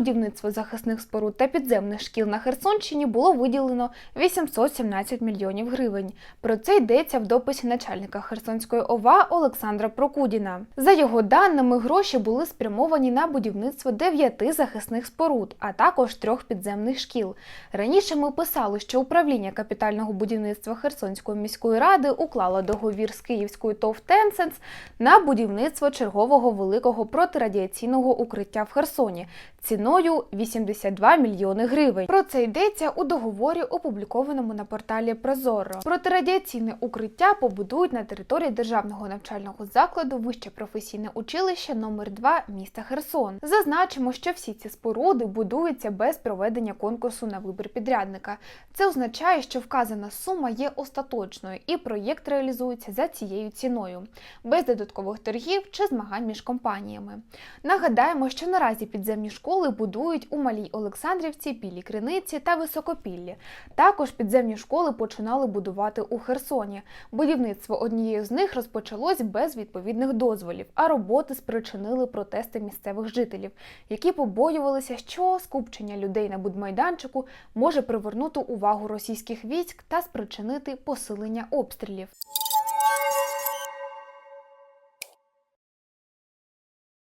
будівництво захисних споруд та підземних шкіл на Херсонщині було виділено 817 мільйонів гривень. Про це йдеться в дописі начальника Херсонської ОВА Олександра Прокудіна. За його даними, гроші були спрямовані на будівництво дев'яти захисних споруд, а також трьох підземних шкіл. Раніше ми писали, що управління капітального будівництва Херсонської міської ради уклало договір з Київською ТОВ «Тенсенс» на будівництво чергового великого протирадіаційного укриття в Херсоні ціною 82 мільйони гривень. Про це йдеться у договорі, опублікованому на порталі Прозоро. Протирадіаційне укриття побудують на території державного навчального закладу Вище професійне училище номер 2 міста Херсон. Зазначимо, що всі ці споруди будуються без проведення конкурсу на вибір підрядника. Це означає, що вказана сума є остаточною, і проєкт реалізується за цією ціною, без додаткових торгів чи змагань між компаніями. Нагадаємо, що наразі підземні школи будують у Малій Олександрівці, Білій Криниці та Високопіллі. Також підземні школи починали будувати у Херсоні. Будівництво однієї з них розпочалось без відповідних дозволів, а роботи спричинили протести місцевих жителів, які побоювалися, що скупчення людей на будмайданчику може привернути увагу російських військ та спричинити посилення обстрілів.